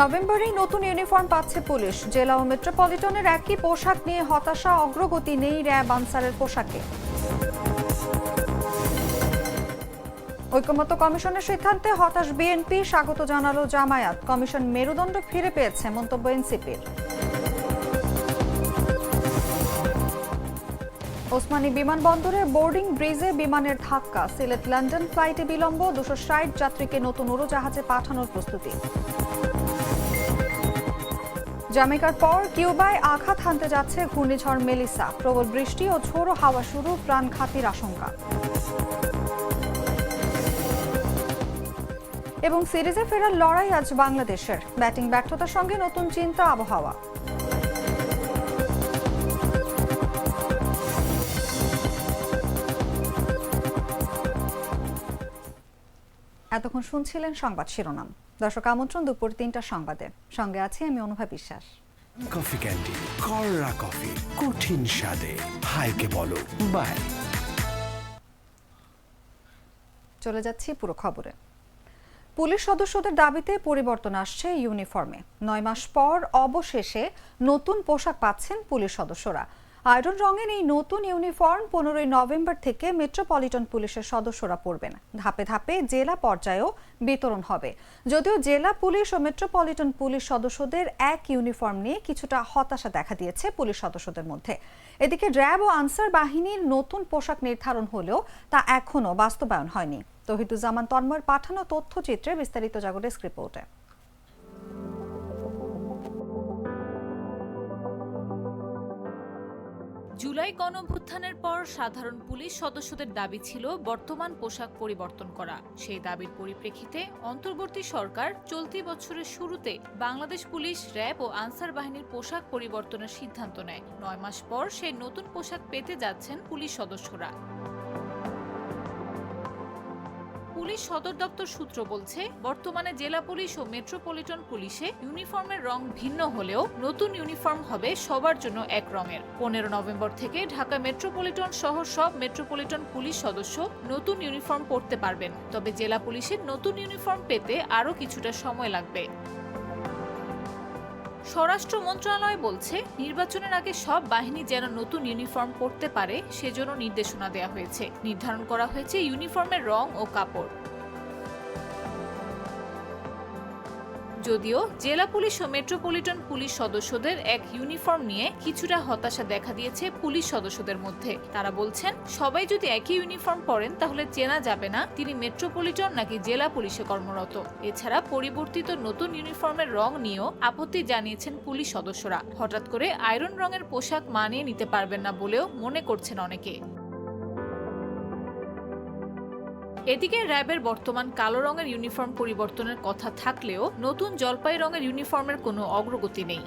নভেম্বরেই নতুন ইউনিফর্ম পাচ্ছে পুলিশ। জেলা ও মেট্রোপলিটনের একই পোশাক নিয়ে হতাশা, অগ্রগতি নেই র্যাব আনসারের পোশাকে। ঐকমত্য কমিশনের সিদ্ধান্তে হতাশ বিএনপি, স্বাগত জানালো জামায়াত। কমিশন মেরুদণ্ড ফিরে পেয়েছে মন্তব্য এনসিপির। ওসমানী বিমানবন্দরে বোর্ডিং ব্রিজে বিমানের ধাক্কা। সিলেট, লন্ডন ফ্লাইটে বিলম্ব। দুশো ষাট যাত্রীকে নতুন উড়োজাহাজে পাঠানোর প্রস্তুতি। জামেকার পর কিউবায় আঘাত হানতে যাচ্ছে ঘূর্ণিঝড় মেলিসা। প্রবল বৃষ্টি ও ঝোড়ো হাওয়া শুরু প্রাণঘাতীর আশঙ্কা। এবং সিরিজে ফেরার লড়াই আজ বাংলাদেশের। ব্যাটিং ব্যর্থতার সঙ্গে নতুন চিন্তা আবহাওয়া। এতক্ষণ শুনছিলেন সংবাদ শিরোনাম। দর্শক আমন্ত্রণ দুপুর তিনটা সংবাদে। সঙ্গে আছি আমি অনুভা বিশ্বাস। কফি ক্যান্ডি কররা কফি কঠিন স্বাদে। হাইকে বলো বাই। চলে যাচ্ছি পুরো খবরে। পুলিশ সদস্যদের দাবিতে পরিবর্তন আসছে ইউনিফর্মে। নয় মাস পর অবশেষে নতুন পোশাক পাচ্ছেন পুলিশ সদস্যরা। আয়রন রঙের এই নতুন ইউনিফর্ম পনেরোই নভেম্বর থেকে মেট্রোপলিটন পুলিশের সদস্যরা পরবেন। ধাপে ধাপে জেলা পর্যায়েও বিতরণ হবে। যদিও জেলা পুলিশ ও মেট্রোপলিটন পুলিশ সদস্যদের এক ইউনিফর্ম নিয়ে কিছুটা হতাশা দেখা দিয়েছে পুলিশ সদস্যদের মধ্যে। এদিকে র্যাব ও আনসার বাহিনীর নতুন পোশাক নির্ধারণ হলেও তা এখনও বাস্তবায়ন হয়নি। তহিদুজ্জামান তন্ময়ের পাঠানো তথ্যচিত্রে বিস্তারিত জাগো ডেস্ক রিপোর্টে। জুলাই গণভ্যুত্থানের পর সাধারণ পুলিশ সদস্যদের দাবি ছিল বর্তমান পোশাক পরিবর্তন করা। সেই দাবির পরিপ্রেক্ষিতে অন্তর্বর্তী সরকার চলতি বছরের শুরুতে বাংলাদেশ পুলিশ র্যাব ও আনসার বাহিনীর পোশাক পরিবর্তনের সিদ্ধান্ত নেয়। নয় মাস পর সেই নতুন পোশাক পেতে যাচ্ছেন পুলিশ সদস্যরা। পুলিশ সদর দপ্তর সূত্র বলছে, বর্তমানে জেলা পুলিশ ও মেট্রোপলিটন পুলিশে ইউনিফর্মের রং ভিন্ন হলেও নতুন ইউনিফর্ম হবে সবার জন্য এক রঙের। পনেরো নভেম্বর থেকে ঢাকা মেট্রোপলিটন সহ সব মেট্রোপলিটন পুলিশ সদস্য নতুন ইউনিফর্ম পরতে পারবেন। তবে জেলা পুলিশের নতুন ইউনিফর্ম পেতে আরও কিছুটা সময় লাগবে। স্বরাষ্ট্র মন্ত্রণালয় বলছে, নির্বাচনের আগে সব বাহিনী যেন নতুন ইউনিফর্ম পরতে পারে, সেজন্য নির্দেশনা দেওয়া হয়েছে। নির্ধারণ করা হয়েছে ইউনিফর্মের রং ও কাপড়। যদিও জেলা পুলিশ ও মেট্রোপলিটন পুলিশ সদস্যদের এক ইউনিফর্ম নিয়ে কিছুটা হতাশা দেখা দিয়েছে পুলিশ সদস্যদের মধ্যে। তারা বলছেন, সবাই যদি একই ইউনিফর্ম পরেন তাহলে চেনা যাবে না তিনি মেট্রোপলিটন নাকি জেলা পুলিশে কর্মরত। এছাড়া পরিবর্তিত নতুন ইউনিফর্মের রং নিয়েও আপত্তি জানিয়েছেন পুলিশ সদস্যরা। হঠাৎ করে আয়রন রঙের পোশাক মানিয়ে নিতে পারবেন না বলেও মনে করছেন অনেকে। এদিকে র্যাবের বর্তমান কালো রঙের ইউনিফর্ম পরিবর্তনের কথা থাকলেও নতুন জলপাই রঙের ইউনিফর্মের কোনো অগ্রগতি নেই।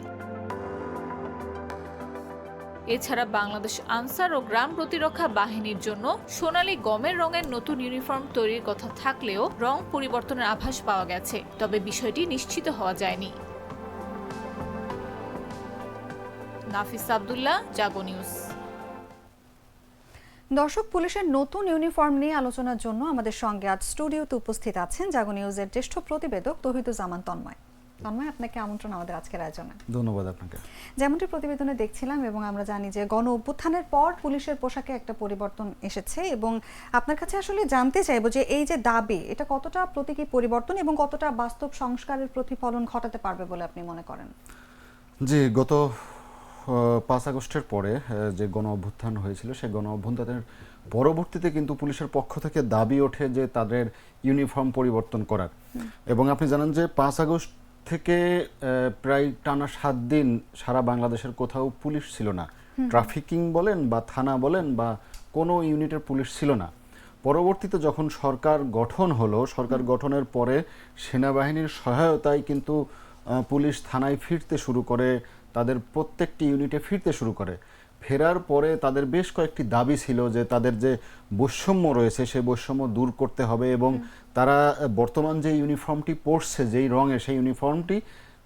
এছাড়া বাংলাদেশ আনসার ও গ্রাম প্রতিরক্ষা বাহিনীর জন্য সোনালী গমের রঙের নতুন ইউনিফর্ম তৈরির কথা থাকলেও রং পরিবর্তনের আভাস পাওয়া গেছে, তবে বিষয়টি নিশ্চিত হওয়া যায়নি। নাফিস আব্দুল্লাহ, জাগো নিউজ। দর্শক পুলিশের নতুন ইউনিফর্ম নিয়ে আলোচনার জন্য আমাদের সঙ্গে আজ স্টুডিওতে উপস্থিত আছেন জাগো নিউজের জ্যেষ্ঠ প্রতিবেদক তহিদুজ্জামান তন্ময়। তন্ময় আপনাকে আমন্ত্রণ আমাদের আজকের আয়োজনে। ধন্যবাদ আপনাকে। যেমনটি প্রতিবেদনে দেখছিলাম এবং আমরা জানি যে গণ অভ্যুত্থানের পর পুলিশের পোশাকে একটা পরিবর্তন এসেছে এবং আপনার কাছে আসলে জানতে চাইব যে এই যে দাবি এটা কতটা প্রতীকী পরিবর্তন এবং কতটা বাস্তব সংস্কারের প্রতিফলন ঘটাতে পারবে বলে আপনি মনে করেন? জি গত পাঁচ আগস্টের পরে যে গণ অভ্যুত্থান হয়েছিল সেই গণ অভ্যুত্থানের পরবর্তীতে কিন্তু পুলিশের পক্ষ থেকে দাবি ওঠে যে তাদের ইউনিফর্ম পরিবর্তন করার। এবং আপনি জানেন যে পাঁচ আগস্ট থেকে প্রায় টানা সাত দিন সারা বাংলাদেশের কোথাও পুলিশ ছিল না। ট্রাফিকিং বলেন বা থানা বলেন বা কোনো ইউনিটের পুলিশ ছিল না। পরবর্তীতে যখন সরকার গঠন হলো সরকার গঠনের পরে সেনাবাহিনীর সহায়তায় কিন্তু পুলিশ থানায় ফিরতে শুরু করে তাদের প্রত্যেকটি ইউনিটে ফিরতে শুরু করে। ফেরার পরে তাদের বেশ কয়েকটি দাবি ছিল যে তাদের যে বৈষম্য রয়েছে সেই বৈষম্য দূর করতে হবে এবং তারা বর্তমান যে ইউনিফর্মটি পরছে যেই রঙে সেই ইউনিফর্মটি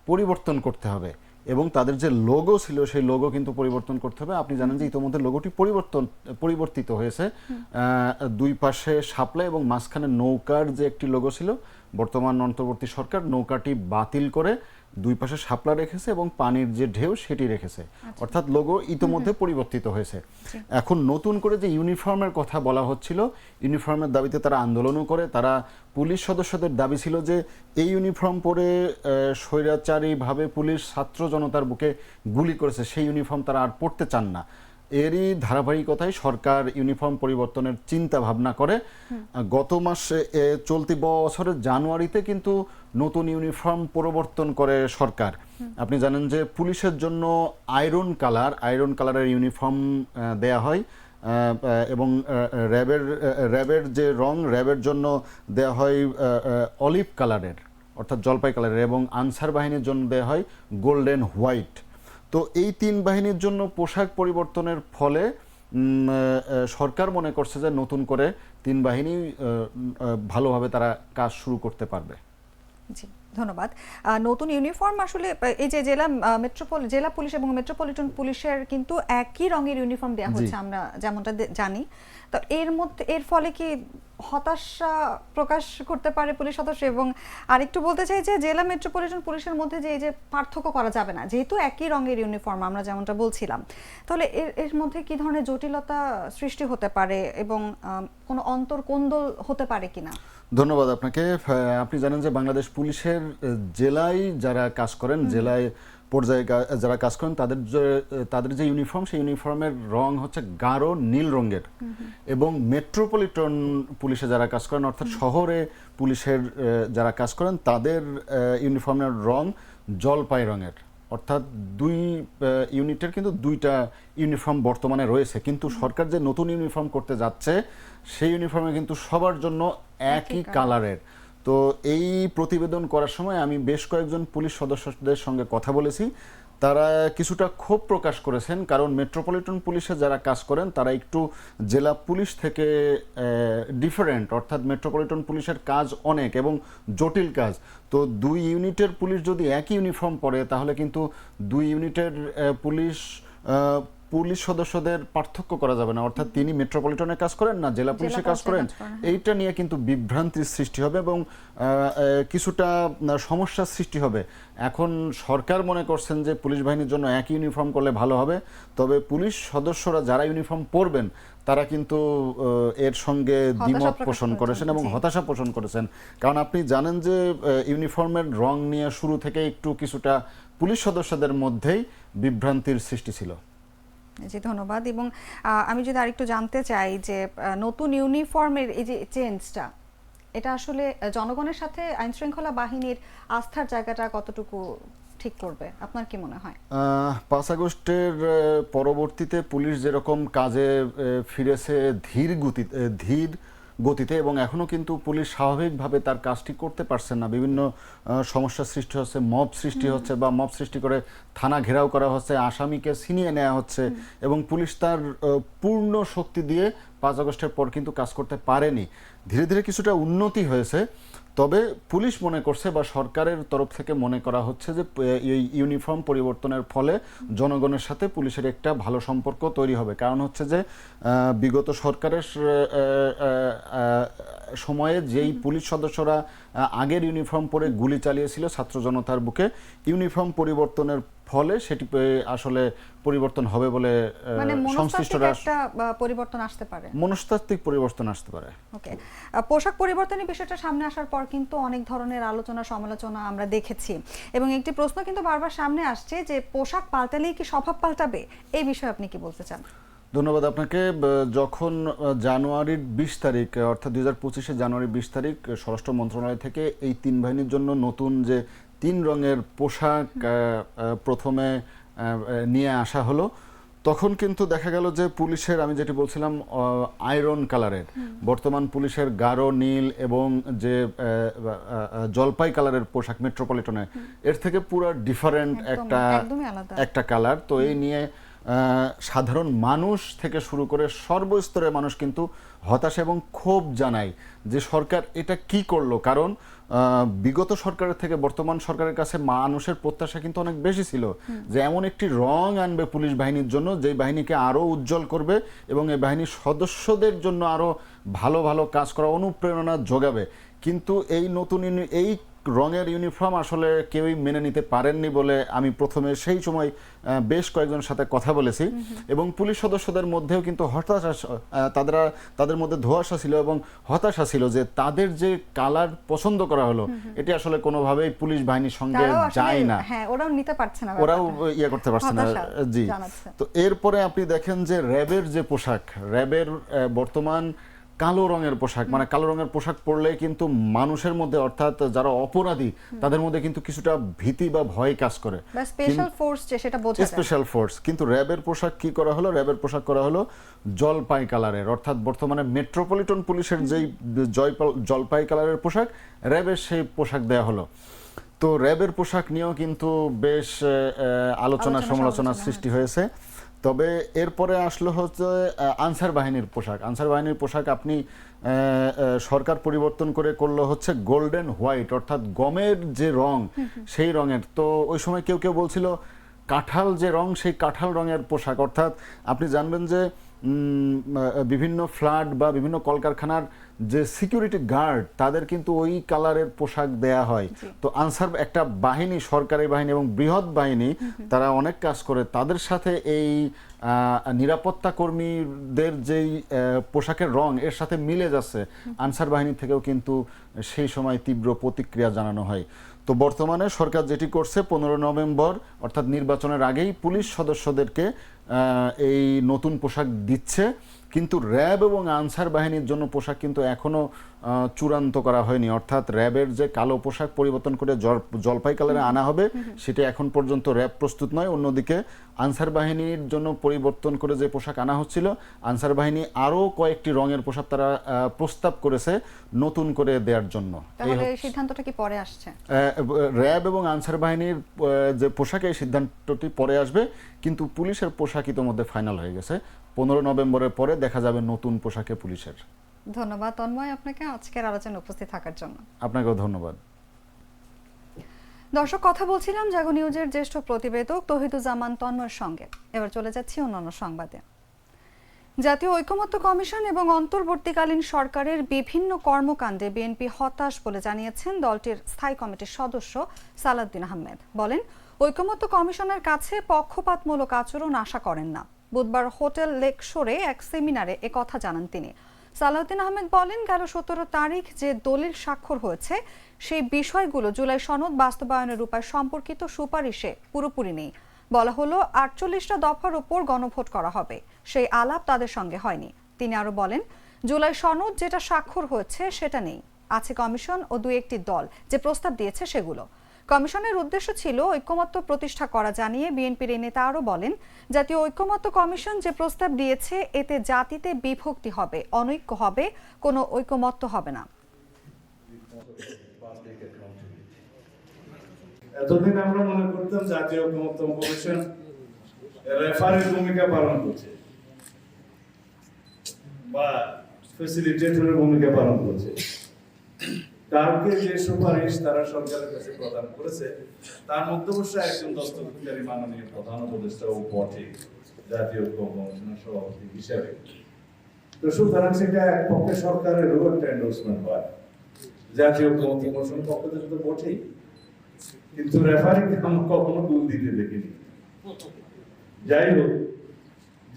পরিবর্তন করতে হবে এবং তাদের যে লোগো ছিল সেই লোগো কিন্তু পরিবর্তন করতে হবে। আপনি জানেন যে ইতোমধ্যে লোগোটি পরিবর্তন পরিবর্তিত হয়েছে। দুই পাশে শাপলা এবং মাঝখানে নৌকার যে একটি লোগো ছিল বর্তমান অন্তর্বর্তী সরকার নৌকাটি বাতিল করে দুই পাশে শাপলা রেখেছে এবং পানির যে ঢেউ সেটি রেখেছে। অর্থাৎ লোগো ইতোমধ্যে পরিবর্তিত হয়েছে। এখন নতুন করে যে ইউনিফর্মের কথা বলা হচ্ছিল ইউনিফর্মের দাবিতে তারা আন্দোলনও করে। তারা পুলিশ সদস্যদের দাবি ছিল যে এই ইউনিফর্ম পরে স্বৈরাচারীভাবে পুলিশ ছাত্র জনতার বুকে গুলি করেছে। সেই ইউনিফর্ম তারা আর পড়তে চান না। এরই ধারাবাহিকতায় সরকার ইউনিফর্ম পরিবর্তনের চিন্তা ভাবনা করে গত মাসে এ, চলতি বছরের জানুয়ারিতে কিন্তু নতুন ইউনিফর্ম পরিবর্তন করে সরকার। আপনি জানেন যে পুলিশের জন্য আয়রন কালার আয়রন কালারের ইউনিফর্ম দেয়া হয়। এবং র্যাবের র্যাবের যে রং র্যাবের জন্য দেয়া হয় অলিভ কালারের অর্থাৎ জলপাই কালারের এবং আনসার বাহিনীর জন্য দেয়া হয় গোল্ডেন হোয়াইট। তো এই তিন বাহিনীর জন্য পোশাক পরিবর্তনের ফলে সরকার মনে করছে যে নতুন করে তিন বাহিনী ভালোভাবে তারা কাজ শুরু করতে পারবে। জি ধন্যবাদ। নতুন ইউনিফর্ম আসলে এই যে জেলা মেট্রোপল জেলা পুলিশ এবং মেট্রোপলিটন পুলিশের কিন্তু একই রঙের ইউনিফর্ম দেওয়া। হচ্ছে আমরা যেমনটা জানি। তো এর মধ্যে এর ফলে কি হতাশা প্রকাশ করতে পারে পুলিশ সদস্য এবং আরেকটু বলতে চাই যে জেলা মেট্রোপলিটন পুলিশের মধ্যে যে এই যে পার্থক্য করা যাবে না যেহেতু একই রঙের ইউনিফর্ম আমরা যেমনটা বলছিলাম তাহলে এর এর মধ্যে কি ধরনের জটিলতা সৃষ্টি হতে পারে এবং কোনো অন্তর কোন্দল হতে পারে কিনা? ধন্যবাদ আপনাকে। আপনি জানেন যে বাংলাদেশ পুলিশের জেলায় যারা কাজ করেন জেলায় পর্যায়ে যারা কাজ করেন তাদের যে তাদের যে ইউনিফর্ম সেই ইউনিফর্মের রং হচ্ছে গাঢ় নীল রঙের। এবং মেট্রোপলিটন পুলিশে যারা কাজ করেন অর্থাৎ শহরে পুলিশের যারা কাজ করেন তাদের ইউনিফর্মের রং জলপাই রঙের। অর্থাৎ দুই ইউনিটের কিন্তু দুইটা ইউনিফর্ম বর্তমানে রয়েছে। কিন্তু সরকার যে নতুন ইউনিফর্ম করতে যাচ্ছে সেই ইউনিফর্মে কিন্তু সবার জন্য একই কালারের। তো এই প্রতিবেদন করার সময় আমি বেশ কয়েকজন পুলিশ সদস্যদের সঙ্গে কথা বলেছি। তারা কিছুটা ক্ষোভ প্রকাশ করেছেন, কারণ মেট্রোপলিটন পুলিশে যারা কাজ করেন, তারা একটু জেলা পুলিশ থেকে ডিফারেন্ট অর্থাৎ মেট্রোপলিটন পুলিশের কাজ অনেক এবং জটিল কাজ। তো দুই ইউনিটের পুলিশ যদি একই ইউনিফর্ম পরে, তাহলে কিন্তু দুই ইউনিটের পুলিশ পুলিশ সদস্যদের পার্থক্য করা যাবে না। অর্থাৎ তিনি মেট্রোপলিটনে কাজ করেন না জেলা পুলিশে কাজ করেন। এইটা নিয়ে কিন্তু বিভ্রান্তির সৃষ্টি হবে এবং কিছুটা সমস্যার সৃষ্টি হবে। এখন সরকার মনে করছেন যে পুলিশ বাহিনীর জন্য একই ইউনিফর্ম করলে ভালো হবে তবে পুলিশ সদস্যরা যারা ইউনিফর্ম পরবেন তারা কিন্তু এর সঙ্গে দ্বিমত পোষণ করেছেন এবং হতাশা পোষণ করেছেন। কারণ আপনি জানেন যে ইউনিফর্মের রং নিয়ে শুরু থেকে একটু কিছুটা পুলিশ সদস্যদের মধ্যেই বিভ্রান্তির সৃষ্টি ছিল। জি, ধন্যবাদ। এবং আমি যদি আরেকটু জানতে চাই যে নতুন ইউনিফর্মের এই যে চেঞ্জটা, এটা আসলে জনগণের সাথে আইন শৃঙ্খলা বাহিনীর আস্থার জায়গাটা কতটুকু ঠিক করবে? আপনার কি মনে হয়? পাঁচ আগস্টের পরবর্তীতে পুলিশ যেরকম কাজে ফিরেছে ধীর গতি ধীর গতিতে এবং এখনও কিন্তু পুলিশ স্বাভাবিকভাবে তার কাজটি করতে পারছে না। বিভিন্ন সমস্যা সমস্যার সৃষ্টি হচ্ছে মব সৃষ্টি হচ্ছে বা মব সৃষ্টি করে থানা ঘেরাও করা হচ্ছে আসামিকে ছিনিয়ে নেওয়া হচ্ছে এবং পুলিশ তার পূর্ণ শক্তি দিয়ে পাঁচ আগস্টের পর কিন্তু কাজ করতে পারেনি। ধীরে ধীরে কিছুটা উন্নতি হয়েছে। তবে পুলিশ মনে করছে বা সরকারের তরফ থেকে মনে করা হচ্ছে যে এই ইউনিফর্ম পরিবর্তনের ফলে জনগণের সাথে পুলিশের একটা ভালো সম্পর্ক তৈরি হবে। কারণ হচ্ছে যে বিগত সরকারের সময়ে যেই পুলিশ সদস্যরা আগের ইউনিফর্ম পরে গুলি চালিয়েছিল ছাত্র জনতার বুকে ইউনিফর্ম পরিবর্তনের ফলে সেটি আসলে পরিবর্তন হবে বলে মানে মনস্তাত্ত্বিক সংশ্লিষ্টরা একটা পরিবর্তন আসতে পারে। মনস্তাত্ত্বিক পরিবর্তন আসতে পারে। ওকে। পোশাক পরিবর্তনের বিষয়টা সামনে আসার পর কিন্তু অনেক ধরনের আলোচনা সমালোচনা আমরা দেখেছি। এবং একটি প্রশ্ন কিন্তু বারবার সামনে আসছে যে পোশাক পাল্টালেই কি স্বভাব পাল্টাবে? এই বিষয়ে আপনি কি বলতে চান? ধন্যবাদ আপনাকে। যখন জানুয়ারির বিশ তারিখ অর্থাৎ দুই হাজার পঁচিশে জানুয়ারি বিশ তারিখ স্বরাষ্ট্র মন্ত্রণালয় থেকে এই তিন বাহিনীর জন্য নতুন যে তিন রঙের পোশাক প্রথমে নিয়ে আসা হলো। তখন কিন্তু দেখা গেল যে পুলিশের আমি যেটি বলছিলাম আয়রন কালারের। বর্তমান পুলিশের গাঢ় নীল এবং যে জলপাই কালারের পোশাক মেট্রোপলিটনে এর থেকে পুরো ডিফারেন্ট একটা একটা কালার। তো এই নিয়ে সাধারণ মানুষ থেকে শুরু করে সর্বস্তরের মানুষ কিন্তু হতাশা এবং ক্ষোভ জানায় যে সরকার এটা কি করল? কারণ বিগত সরকারের থেকে বর্তমান সরকারের কাছে মানুষের প্রত্যাশা কিন্তু অনেক বেশি ছিল যে এমন একটি রং আনবে পুলিশ বাহিনীর জন্য যে বাহিনীকে আরও উজ্জ্বল করবে এবং এই বাহিনীর সদস্যদের জন্য আরও ভালো ভালো কাজ করা অনুপ্রেরণা যোগাবে। কিন্তু এই নতুন, এই রঙের ইউনিফর্ম আসলে কেউই মেনে নিতে পারেননি বলে আমি প্রথমে সেই সময় বেশ কয়েকজনের সাথে কথা বলেছি। এবং পুলিশ সদস্যদের মধ্যেও কিন্তু হতাশা তাদের তাদের মধ্যে ধোঁয়াশা ছিল এবং হতাশা ছিল যে তাদের যে কালার পছন্দ করা হলো এটি আসলে কোনোভাবেই পুলিশ বাহিনীর সঙ্গে যায় না। হ্যাঁ ওরাও নিতে পারছে না ওরাও ইয়ে করতে পারছে না জি। তো এরপরে আপনি দেখেন যে র্যাবের যে পোশাক র্যাবের বর্তমান কালো রঙের পোশাক মানে কালো রঙের পোশাক পরলে কিন্তু মানুষের মধ্যে অর্থাৎ যারা অপরাধী তাদের মধ্যে কিন্তু কিছুটা ভীতি বা ভয় কাজ করে। স্পেশাল ফোর্স যে সেটা বোঝা স্পেশাল ফোর্স কিন্তু র্যাবের পোশাক কি করা হলো? র্যাবের পোশাক করা হলো জলপাই কালারের অর্থাৎ বর্তমানে মেট্রোপলিটন পুলিশের যেই জলপাই কালারের পোশাক র্যাবের সেই পোশাক দেয়া হলো। তো র্যাবের পোশাক নিয়েও কিন্তু বেশ আলোচনা সমালোচনার সমালোচনা সৃষ্টি হয়েছে। তবে এরপরে আসলো হচ্ছে আনসার বাহিনীর পোশাক। আনসার বাহিনীর পোশাক আপনি সরকার পরিবর্তন করে করল হচ্ছে গোল্ডেন হোয়াইট, অর্থাৎ গমের যে রং, সেই রঙের। তো ওই সময় কেউ কেউ বলছিল, কাঁঠাল যে রং, সেই কাঁঠাল রঙের পোশাক। অর্থাৎ আপনি জানবেন যে বিভিন্ন ফ্ল্যাট বা বিভিন্ন কলকারখানার যে সিকিউরিটি গার্ড তাদের কিন্তু ওই কালারের পোশাক দেয়া হয়। তো আনসার একটা বাহিনী সরকারি বাহিনী এবং বৃহৎ বাহিনী তারা অনেক কাজ করে। তাদের সাথে এই নিরাপত্তা কর্মীদের যেই পোশাকের রং এর সাথে মিলে যাচ্ছে। আনসার বাহিনী থেকেও কিন্তু সেই সময় তীব্র প্রতিক্রিয়া জানানো হয়। তো বর্তমানে সরকার যেটি করছে পনেরো নভেম্বর অর্থাৎ নির্বাচনের আগেই পুলিশ সদস্যদেরকে এই নতুন পোশাক দিচ্ছে। কিন্তু র্যাব এবং আনসার বাহিনীর জন্য পোশাক কিন্তু এখনও আহ, চূড়ান্ত করা হয়নি। অর্থাৎ র্যাবের যে কালো পোশাক পরিবর্তন করে জল- জলপাই কালারে আনা হবে সেটা এখন পর্যন্ত র্যাব প্রস্তুত নয়। অন্যদিকে আনসার বাহিনীর জন্য পরিবর্তন করে যে পোশাক আনা হচ্ছিল আনসার বাহিনী আরও কয়েকটি রঙের পোশাক তারা আহ, প্রস্তাব করেছে নতুন করে দেওয়ার জন্য। সিদ্ধান্তটা কি পরে আসছে? র্যাব এবং আনসার বাহিনীর যে পোশাকে এই সিদ্ধান্তটি পরে আসবে কিন্তু পুলিশের পোশাক ইতোমধ্যে ফাইনাল হয়ে গেছে। পনেরো নভেম্বরের পরে দেখা যাবে নতুন পোশাকে পুলিশের। ধন্যবাদ তন্ময় আপনাকে আজকের আলোচনায় উপস্থিত থাকার জন্য। আপনাকেও ধন্যবাদ। দর্শক কথা বলছিলাম জাগো নিউজের জ্যেষ্ঠ প্রতিবেদক তহিদুজ্জামান তন্ময়ের সঙ্গে। এবার চলে যাচ্ছি অন্যান্য সংবাদে। জাতীয় ঐকমত্য কমিশন এবং অন্তর্বর্তীকালীন সরকারের বিভিন্ন কর্মকাণ্ডে বিএনপি হতাশ বলে জানিয়েছেন দলটির স্থায়ী কমিটির সদস্য সালাউদ্দিন আহমেদ। বলেন ঐকমত্য কমিশনের কাছে পক্ষপাতমূলক আচরণ আশা করেন না। বুধবার হোটেল লেকশোরে এক সেমিনারে একথা জানান তিনি। সালাউদ্দিন আহমেদ বলেন, গেল সতেরো তারিখ যে দলিল স্বাক্ষর হয়েছে, সেই বিষয়গুলো জুলাই সনদ বাস্তবায়নের উপায় সম্পর্কিত সুপারিশে পুরোপুরি নেই। বলা হলো, আটচল্লিশটা দফার উপর গণভোট করা হবে। সেই আলাপ তাদের সঙ্গে হয়নি। তিনি আরও বলেন, জুলাই সনদ যেটা স্বাক্ষর হয়েছে, সেটা নেই। আছে কমিশন ও দু একটি দল, যে প্রস্তাব দিয়েছে সেগুলো। কমিশনের উদ্দেশ্য ছিল ঐক্যমত্য প্রতিষ্ঠা করা জানিয়ে বিএনপির এই নেতা আরও বলেন, জাতীয় ঐক্যমত্য কমিশন যে প্রস্তাব দিয়েছে, এতে জাতিতে বিভক্তি হবে, অনৈক্য হবে, কোনো ঐক্যমত্য হবে না। এতদিন আমরা মনে করতাম জাতীয় ঐক্যমত্য কমিশন রেফারির ভূমিকা পালন করছে বা ফেসিলিটেটরের ভূমিকা পালন করছে। কালকে যে সুপারিশ তারা সরকারের কাছে প্রদান করেছে, তার মধ্যে অবশ্য একজন দস্তখতকারী মাননীয় প্রধান উপদেষ্টা ও বটে, জাতীয় ঐক্য সভাপতি হিসেবে। তো সুতরাং সেটা এক পক্ষে সরকারেরও একটা এন্ডোর্সমেন্ট হয়। জাতীয় ঐক্যমত্য কমিশনের পক্ষ থেকে তো বটেই। কিন্তু রেফারিকে আমরা কখনো ভুল দিতে দেখিনি। যাই হোক,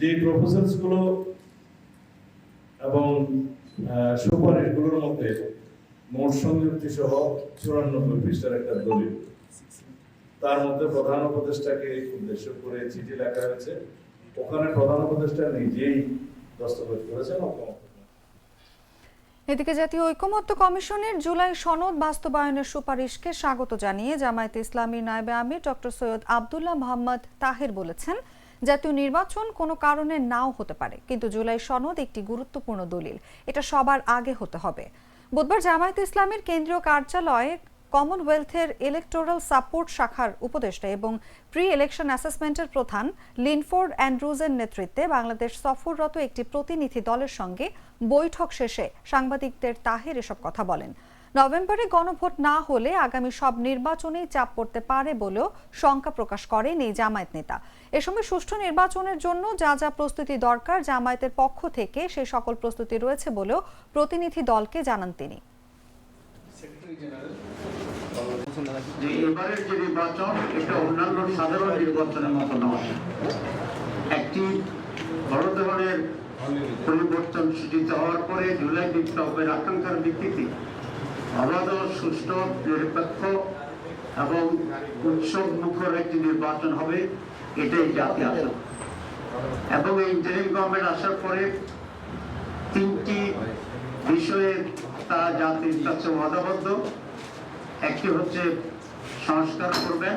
যে প্রপোজালসগুলো এবং সুপারিশগুলোর মধ্যে মোট সংযুক্তি সহ চুরানব্বই পৃষ্ঠার একটা দলিল। তার মধ্যে প্রধান উপদেষ্টাকে উদ্দেশ্য করে চিঠি লেখা হয়েছে। ওখানে প্রধান উপদেষ্টা নিজেই দস্তখত করেছেন এদিকে জাতীয় ঐকমত্য কমিশনের জুলাই সনদ বাস্তবায়নের সুপারিশকে স্বাগত জানিয়ে জামায়াতে ইসলামীর নায়েবে আমির ডক্টর সৈয়দ আবদুল্লাহ মোহাম্মদ তাহের বলেছেন, জাতীয় নির্বাচন কোনো কারণে নাও হতে পারে, কিন্তু জুলাই সনদ একটি গুরুত্বপূর্ণ দলিল। এটা সবার আগে হতে হবে। বুধবার জামায়াত ইসলামের কেন্দ্রীয় কার্যালয়ে কমনওয়েলথের ইলেকটোরাল সাপোর্ট শাখার উপদেষ্টা এবং প্রি ইলেকশন অ্যাসেসমেন্টের প্রধান লিনফোর্ড অ্যান্ড্রুজের নেতৃত্বে বাংলাদেশ সফররত একটি প্রতিনিধি দলের সঙ্গে বৈঠক শেষে সাংবাদিকদের তাহের এসব কথা বলেন। নভেম্বরে গণভোট না হলে আগামী সব নির্বাচনেই চাপ পড়তে পারে বলেও শঙ্কা প্রকাশ করেন এই জামায়াত নেতা। এ সময় সুষ্ঠু নির্বাচনের জন্য যা যা প্রস্তুতি দরকার জামায়াতের পক্ষ থেকে সে সকল প্রস্তুতি রয়েছে বলেও প্রতিনিধি দলকে জানান তিনি। পরিবর্তন সূচিত হওয়ার পরে জুলাই বিপ্লবের আকাঙ্ক্ষার ভিত্তিতে অবাধ সুষ্ঠু নিরপেক্ষ এবং উৎসব মুখর একটি নির্বাচন হবে, এটাই জাতি আশা এবং এই ইন্টারিম গভর্নমেন্ট আসার পরে তিনটি বিষয়ে তারা জাতির কাছে ওয়াদাবদ্ধ একটি হচ্ছে সংস্কার করবেন,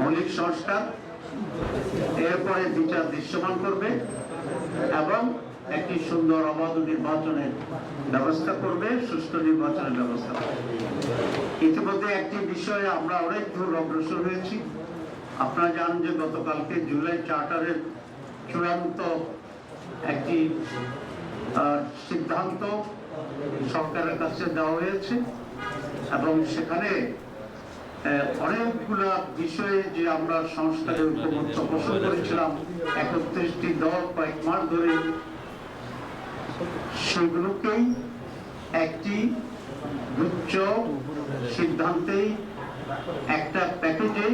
মৌলিক সংস্কার, এরপরে বিচার দৃশ্যমান করবে এবং একটি সুন্দর অবাধ নির্বাচনের ব্যবস্থা করবে, সুষ্ঠু নির্বাচনের ব্যবস্থা ইতিমধ্যে একটি বিষয়ে আমরা অনেক দূর অগ্রসর হয়েছি। আপনারা জানেন যে গতকালকে জুলাই চার্টারের চূড়ান্ত একটি সিদ্ধান্ত সরকারের কাছে দেওয়া হয়েছে এবং সেখানে অনেকগুলা বিষয়ে যে আমরা সংস্কারের ঐক্যমত্য পোষণ করেছিলাম, একত্রিশটি দল কয়েক মাস ধরে সেগুলোকেই একটি উচ্চ সিদ্ধান্তেই একটা প্যাকেজে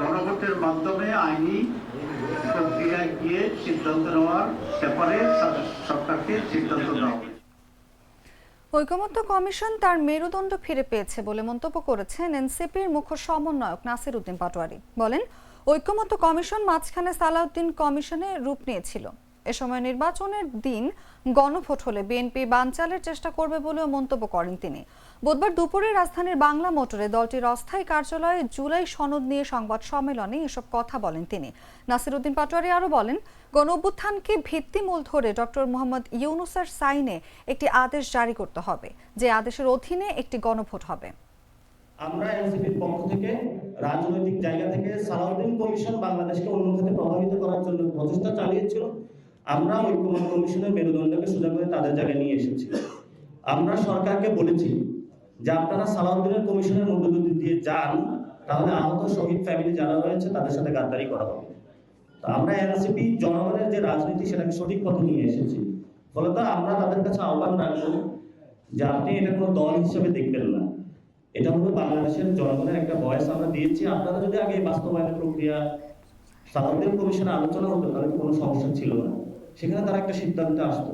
গণভোটের মাধ্যমে আইনি প্রক্রিয়ায় গিয়ে সিদ্ধান্ত নেওয়ার ব্যাপারে সরকারকে সিদ্ধান্ত নেওয়া। ঐকমত্য কমিশন তার মেরুদণ্ড ফিরে পেয়েছে বলে মন্তব্য করেছেন এনসিপির মুখ্য সমন্বয়ক নাসির উদ্দিন পাটোয়ারি বলেন, ঐকমত্য কমিশন মাঝখানে সালাউদ্দিন কমিশনে রূপ নিয়েছিল এ সময় নির্বাচনের দিন গণভোট হলে বিএনপি বানচালের চেষ্টা করবে বলেও মন্তব্য করেন তিনি। বুধবার দুপুরে রাজধানীর বাংলা মোটরে দলটির অস্থায়ী কার্যালয়ে জুলাই সনদ নিয়ে সংবাদ সম্মেলনে এসব কথা বলেন তিনি। নাসিরুদ্দিন পাটোয়ারি আরও বলেন, গণ অভ্যুত্থানকে ভিত্তিমূল ধরে ডক্টর মোহাম্মদ ইউনুসের সাইনে একটি আদেশ জারি করতে হবে, যে আদেশের অধীনে একটি গণভোট হবে। আমরা এনসিপির পক্ষ থেকে রাজনৈতিক জায়গা থেকে সালাউদ্দিন কমিশন বাংলাদেশকে অন্য খাতে প্রভাবিত করার জন্য প্রচেষ্টা চালিয়েছিল। আমরা ঐক্যমত কমিশনের মেরুদণ্ডকে সোজা করে তাদের জায়গায় নিয়ে এসেছি। আমরা সরকারকে বলেছি যে আপনারা সালাউদ্দিনের কমিশনের মধ্য দিয়ে যান, তাহলে আহত শহীদ ফ্যামিলি যারা রয়েছে তাদের সাথে গাদ্দারি করা হবে। তো আমরা এনসিপি জনগণের যে রাজনীতি সেটাকে সঠিক পথে নিয়ে এসেছি। ফলত আমরা তাদের কাছে আহ্বান রাখব যে আপনি এটা কোনো দল হিসেবে দেখবেন না। এটা হলো বাংলাদেশের জনগণের একটা বয়স আমরা দিয়েছি। আপনারা যদি আগে এই বাস্তবায়ন প্রক্রিয়া সাধারণ কমিশনে আলোচনা হতো, তাহলে কোনো সমস্যা ছিল না। সেখানে তারা একটা সিদ্ধান্তে আসতো।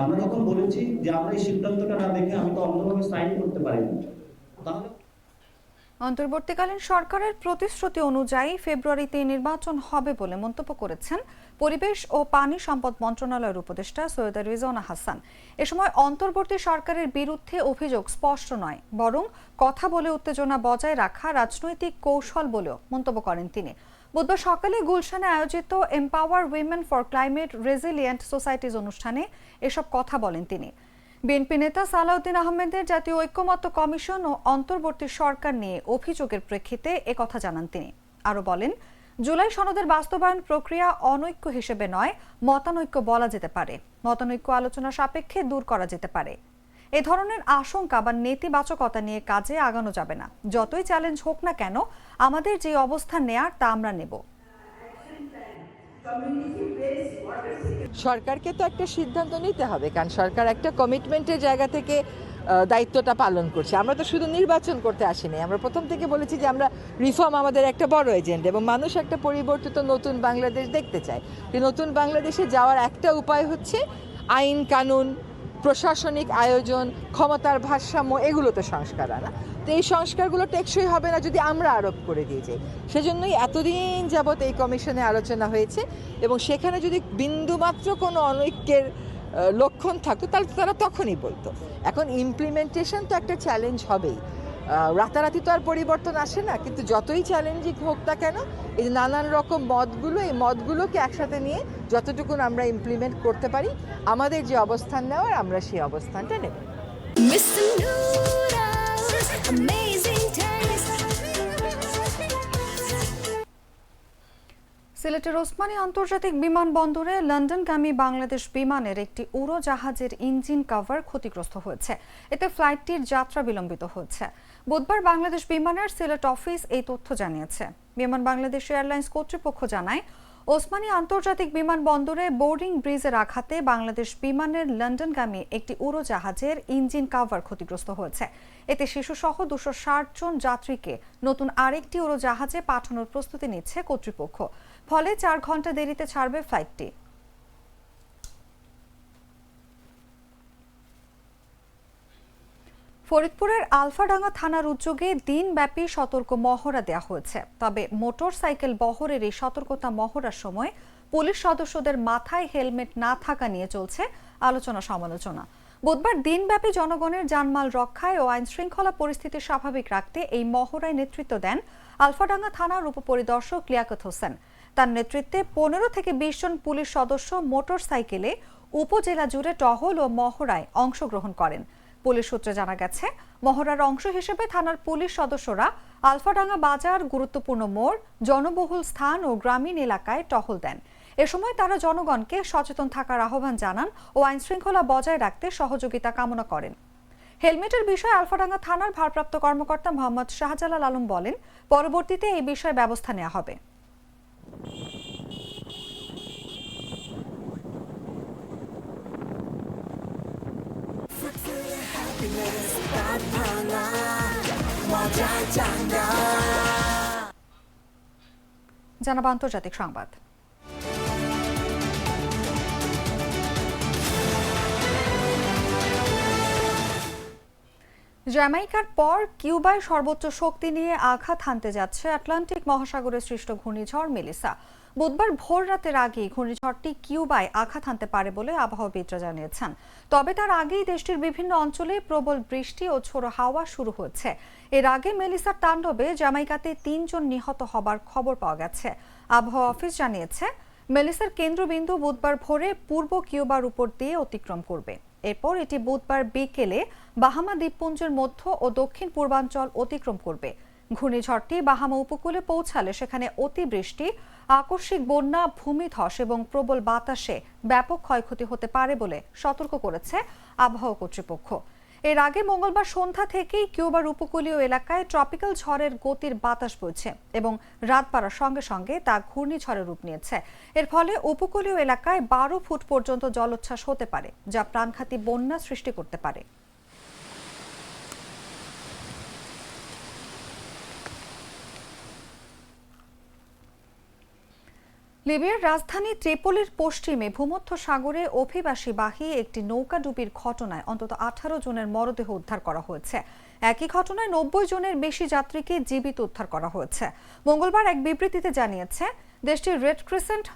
আমরা যখন বলেছি যে আমরা এই সিদ্ধান্তটা না দেখে আমি তো অন্যভাবে সাইন করতে পারি তাহলে অন্তর্বর্তীকালীন সরকারের প্রতিশ্রুতি অনুযায়ী ফেব্রুয়ারিতে নির্বাচন হবে বলে মন্তব্য করেছেন পরিবেশ ও পানি সম্পদ মন্ত্রণালয়ের উপদেষ্টা সৈয়দ রিজওয়ানা হাসান। এ সময় অন্তর্বর্তী সরকারের বিরুদ্ধে অভিযোগ স্পষ্ট নয়, বরং কথা বলে উত্তেজনা বজায় রাখা রাজনৈতিক কৌশল বলেও মন্তব্য করেন তিনি। বুধবার সকালে গুলশানে আয়োজিত empower women for climate resilient societies অনুষ্ঠানে এসব কথা বলেন তিনি। বিএনপি নেতা সালাউদ্দিন আহমেদের জাতীয় ঐক্যমত্য কমিশন ও অন্তর্বর্তী সরকার নিয়ে অভিযোগের প্রেক্ষিতে একথা জানান তিনি। আরও বলেন, জুলাই সনদের বাস্তবায়ন প্রক্রিয়া অনৈক্য হিসেবে নয়, মতানৈক্য বলা যেতে পারে। মতানৈক্য আলোচনা সাপেক্ষে দূর করা যেতে পারে। এ ধরনের আশঙ্কা বা নেতিবাচকতা নিয়ে কাজে আগানো যাবে না। যতই চ্যালেঞ্জ হোক না কেন, আমাদের যে অবস্থান নেয়ার তা আমরা নেব। সরকারকে তো একটা সিদ্ধান্ত নিতে হবে, কারণ সরকার একটা কমিটমেন্টের জায়গা থেকে দায়িত্বটা পালন করছে। আমরা তো শুধু নির্বাচন করতে আসিনি। আমরা প্রথম থেকে বলেছি যে আমরা রিফর্ম আমাদের একটা বড় এজেন্ডা এবং মানুষ একটা পরিবর্তিত নতুন বাংলাদেশ দেখতে চায়। নতুন বাংলাদেশে যাওয়ার একটা উপায় হচ্ছে আইন, কানুন প্রশাসনিক আয়োজন, ক্ষমতার ভারসাম্য এগুলোতে সংস্কার আনা তো এই সংস্কারগুলো টেকসই হবে না যদি আমরা আরোপ করে দিয়ে যাই। সেজন্যই এতদিন যাবৎ এই কমিশনে আলোচনা হয়েছে এবং সেখানে যদি বিন্দুমাত্র কোনো অনৈক্যের লক্ষণ থাকতো, তাহলে তারা তখনই বলতো। এখন ইমপ্লিমেন্টেশন তো একটা চ্যালেঞ্জ হবেই। রাতারাতি তো আর পরিবর্তন আসে না কিন্তু যতই চ্যালেঞ্জিং হোক না কেন এই যে নানান রকম মতগুলো এই মতগুলোকে একসাথে নিয়ে যতটুকুন আমরা ইমপ্লিমেন্ট করতে পারি আমাদের যে অবস্থান নেওয়ার আমরা সেই অবস্থানটা নেব. সিলেটের ওসমানী আন্তর্জাতিক বিমানবন্দরে লন্ডনগামী বাংলাদেশ বিমানের একটি উড়োজাহাজের ইঞ্জিন কভার ক্ষতিগ্রস্ত হয়েছে। এতে ফ্লাইটটির যাত্রা বিলম্বিত হয়েছে। বুধবার বাংলাদেশ বিমানের সিলেট অফিস এই তথ্য জানিয়েছে। বিমান বাংলাদেশ এয়ারলাইন্স কর্তৃপক্ষ জানায়, ওসমানী আন্তর্জাতিক বিমানবন্দরে বোর্ডিং ব্রিজের আঘাতে বাংলাদেশ বিমানের লন্ডনগামী একটি উড়োজাহাজের ইঞ্জিন কাভার ক্ষতিগ্রস্ত হয়েছে। এতে শিশুসহ দুশো ষাট জন যাত্রীকে নতুন আরেকটি উড়োজাহাজে পাঠানোর প্রস্তুতি নিচ্ছে কর্তৃপক্ষ। ফলে চার ঘণ্টা দেরিতে ছাড়বে ফ্লাইটটি। ফরিদপুরের আলফাডাঙ্গা থানার উদ্যোগে দিনব্যাপী সতর্ক মহড়া দেওয়া হয়েছে। তবে মোটর সাইকেল বহরের এই সতর্কতা মহড়ার সময় পুলিশ সদস্যদের মাথায় হেলমেট না থাকা নিয়ে চলছে আলোচনা সমালোচনা। বুধবার দিনব্যাপী জনগণের জানমাল রক্ষায় ও আইন শৃঙ্খলা পরিস্থিতি স্বাভাবিক রাখতে এই মহড়ায় নেতৃত্ব দেন আলফাডাঙ্গা থানার উপপরিদর্শক লিয়াকত হোসেন। তার নেতৃত্বে পনেরো থেকে বিশ জন পুলিশ সদস্য মোটর সাইকেলে উপজেলা জুড়ে টহল ও মহড়ায় অংশগ্রহণ করেন। পুলিশ সূত্রে জানা গেছে, মহড়ার অংশ হিসেবে থানার পুলিশ সদস্যরা আলফাডাঙ্গা বাজার, গুরুত্বপূর্ণ মোড়, জনবহুল স্থান ও গ্রামীণ এলাকায় টহল দেন। এ সময় তারা জনগণকে সচেতন থাকার আহ্বান জানান ও আইন শৃঙ্খলা বজায় রাখতে সহযোগিতা কামনা করেন। হেলমেটের বিষয়ে আলফাডাঙ্গা থানার ভারপ্রাপ্ত কর্মকর্তা মোহাম্মদ শাহজালাল আলম বলেন, পরবর্তীতে এই বিষয়ে ব্যবস্থা নেওয়া হবে। আন্তর্জাতিক সংবাদ। জ্যামাইকার পর কিউবায় সর্বোচ্চ শক্তি নিয়ে আঘাত হানতে যাচ্ছে আটলান্টিক মহাসাগরে সৃষ্ট ঘূর্ণিঝড় মেলিসা। বুধবার ভোর রাতের আগেই ঘূর্ণিঝড়টি কিউবায় আঘাত হানতে পারে বলে আবহাওয়াবিদরা জানিয়েছেন। তবে তার আগেই দেশটির বিভিন্ন অঞ্চলে প্রবল বৃষ্টি ও ঝোড়ো হাওয়া শুরু হচ্ছে এর আগে মেলিসার তাণ্ডবে জ্যামাইকাতে তিনজন নিহত হবার খবর পাওয়া গেছে। আবহাওয়া অফিস জানিয়েছে, মেলিসার কেন্দ্রবিন্দু বুধবার ভোরে পূর্ব কিউবার উপর দিয়ে অতিক্রম করবে। এরপর এটি বুধবার বিকেলে বাহামা দ্বীপপুঞ্জের মধ্য ও দক্ষিণ পূর্বাঞ্চল অতিক্রম করবে। ঘূর্ণিঝড়টি বাহামা উপকূলে পৌঁছালে সেখানে অতিবৃষ্টি আকস্মিক বন্যা, ভূমিধস এবং প্রবল বাতাসে ব্যাপক ক্ষয়ক্ষতি হতে পারে বলে সতর্ক করেছে আবহাওয়া কর্তৃপক্ষ। এর আগে মঙ্গলবার সন্ধ্যা থেকেই কিউবার উপকূলীয় এলাকায় ট্রপিক্যাল ঝড়ের গতির বাতাস বইছে এবং রাত বাড়ার সঙ্গে সঙ্গে তা ঘূর্ণিঝড়ের রূপ নিয়েছে। এর ফলে উপকূলীয় এলাকায় বারো ফুট পর্যন্ত জলোচ্ছ্বাস হতে পারে, যা প্রাণঘাতী বন্যা সৃষ্টি করতে পারে। লিবিয়ার রাজধানী ত্রিপোলির পশ্চিমে ভূমধ্য সাগরে অভিবাসী অভিবাসীবাহী একটি নৌকাডুবির ঘটনায় অন্তত আঠারো জনের মরদেহ উদ্ধার করা হয়েছে। একই ঘটনায় নব্বই জনের বেশি যাত্রীকে জীবিত উদ্ধার করা হয়েছে। মঙ্গলবার এক বিবৃতিতে জানিয়েছে, দেশটির রেড ক্রিসেন্ট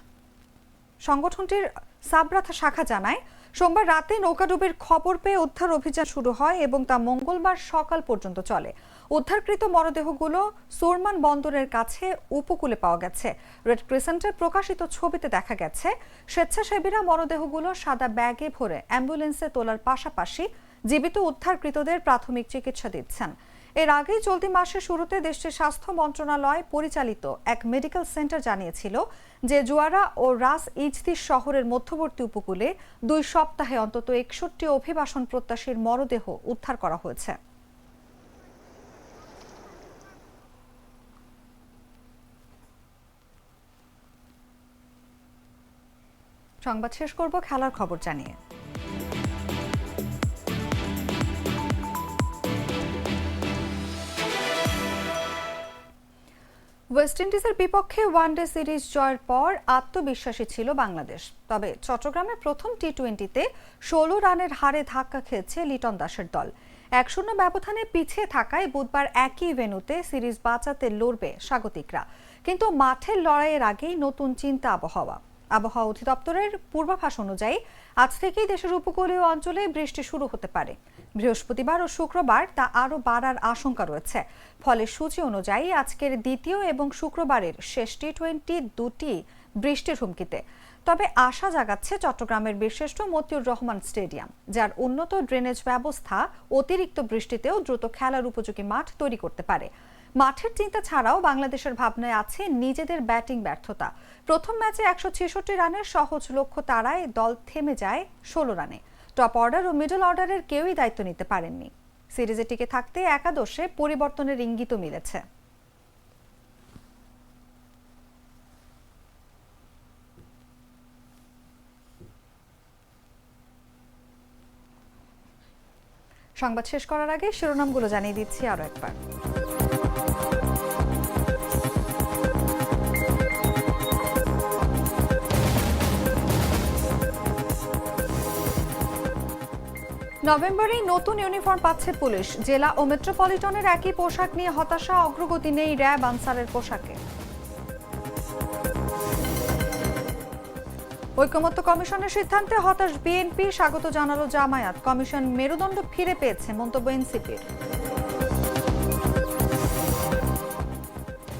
সংগঠনটির সাবরাথা শাখা জানায়, সোমবার রাতে নৌকাডুবির খবর পেয়ে উদ্ধার অভিযান শুরু হয় এবং তা মঙ্গলবার সকাল পর্যন্ত চলে। উদ্ধারকৃত মরদেহগুলো সুরমান বন্দরের কাছে উপকূলে পাওয়া গেছে। রেড ক্রিসেন্টের প্রকাশিত ছবিতে দেখা গেছে, স্বেচ্ছাসেবীরা মরদেহগুলো সাদা ব্যাগে ভরে অ্যাম্বুলেন্সে তোলার পাশাপাশি জীবিত উদ্ধারকৃতদের প্রাথমিক চিকিৎসা দিচ্ছেন। এর আগেই চলতি মাসের শুরুতে দেশটির স্বাস্থ্য মন্ত্রণালয় পরিচালিত এক মেডিকেল সেন্টার জানিয়েছিল যে জুয়ারা ও রাস ইজদিস শহরের মধ্যবর্তী উপকূলে দুই সপ্তাহে অন্তত একষট্টি অভিবাসন প্রত্যাশীর মরদেহ উদ্ধার করা হয়েছে। সংবাদ শেষ করব, খেলার খবর জানিয়ে। ওয়েস্ট ইন্ডিজের বিপক্ষে ওয়ানডে সিরিজ জয়ের পর আত্মবিশ্বাসী ছিল বাংলাদেশ। তবে চট্টগ্রামের প্রথম টি টোয়েন্টিতে ষোলো রানের হারে ধাক্কা খেয়েছে লিটন দাসের দল। এক শূন্য ব্যবধানে পিছিয়ে থাকায় বুধবার একই ভেন্যুতে সিরিজ বাঁচাতে লড়বে স্বাগতিকরা। কিন্তু মাঠের লড়াইয়ের আগেই নতুন চিন্তা আবহাওয়া। আবহাওয়া অধিদপ্তরের পূর্বাভাস অনুযায়ী আজ থেকেই দেশের উপকূলীয় অঞ্চলে বৃষ্টি শুরু হতে পারে। বৃহস্পতিবার ও শুক্রবার তা আরও বাড়ার আশঙ্কা রয়েছে। ফলে সূচি অনুযায়ী আজকের দ্বিতীয় এবং শুক্রবারের শেষ টি টোয়েন্টি দুটি বৃষ্টির হুমকিতে। তবে আশা জাগাচ্ছে চট্টগ্রামের বীরশ্রেষ্ঠ মতিউর রহমান স্টেডিয়াম, যার উন্নত ড্রেনেজ ব্যবস্থা অতিরিক্ত বৃষ্টিতেও দ্রুত খেলার উপযোগী মাঠ তৈরি করতে পারে। মাঠের চিন্তা ছাড়াও বাংলাদেশের ভাবনায় আছে নিজেদের ব্যাটিং ব্যর্থতা। প্রথম ম্যাচে একশো ছেষট্টি রানের সহজ লক্ষ্য তারায় দল থেমে যায় ষোলো রানে। টপ অর্ডার ও মিডল অর্ডারের কেউই দায়িত্ব নিতে পারেননি। সিরিজে টিকে থাকতে একাদশে পরিবর্তনের ইঙ্গিত মিলেছে। সংবাদ শেষ করার আগে শিরোনামগুলো জানিয়ে দিচ্ছি আরও একবার। নভেম্বরেই নতুন ইউনিফর্ম পাচ্ছে পুলিশ। জেলা ও মেট্রোপলিটনের একই পোশাক নিয়ে হতাশা, অগ্রগতি নেই র্যাব আনসারের পোশাকে। ঐকমত্য কমিশনের সিদ্ধান্তে হতাশ বিএনপি, স্বাগত জানালো জামায়াত। কমিশন মেরুদণ্ড ফিরে পেয়েছে মন্তব্য এনসিপির।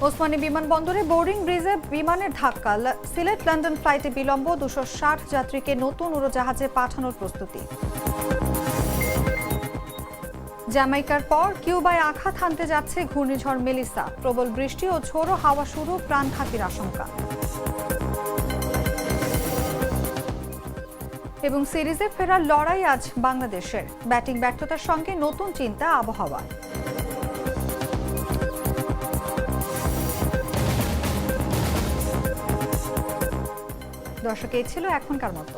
ওসমানী বিমানবন্দরে বোর্ডিং ব্রিজে বিমানের ধাক্কা। সিলেট, লন্ডন ফ্লাইটে বিলম্ব, দুশো ষাট যাত্রীকে নতুন উড়োজাহাজে পাঠানোর প্রস্তুতি। জ্যামাইকার পর কিউবায় আঘাত হানতে যাচ্ছে ঘূর্ণিঝড় মেলিসা। প্রবল বৃষ্টি ও ঝোড়ো হাওয়া শুরু প্রাণঘাতীর আশঙ্কা। এবং সিরিজে ফেরার লড়াই আজ বাংলাদেশের। ব্যাটিং ব্যর্থতার সঙ্গে নতুন চিন্তা আবহাওয়া দর্শক, এই ছিল এখনকার মতো।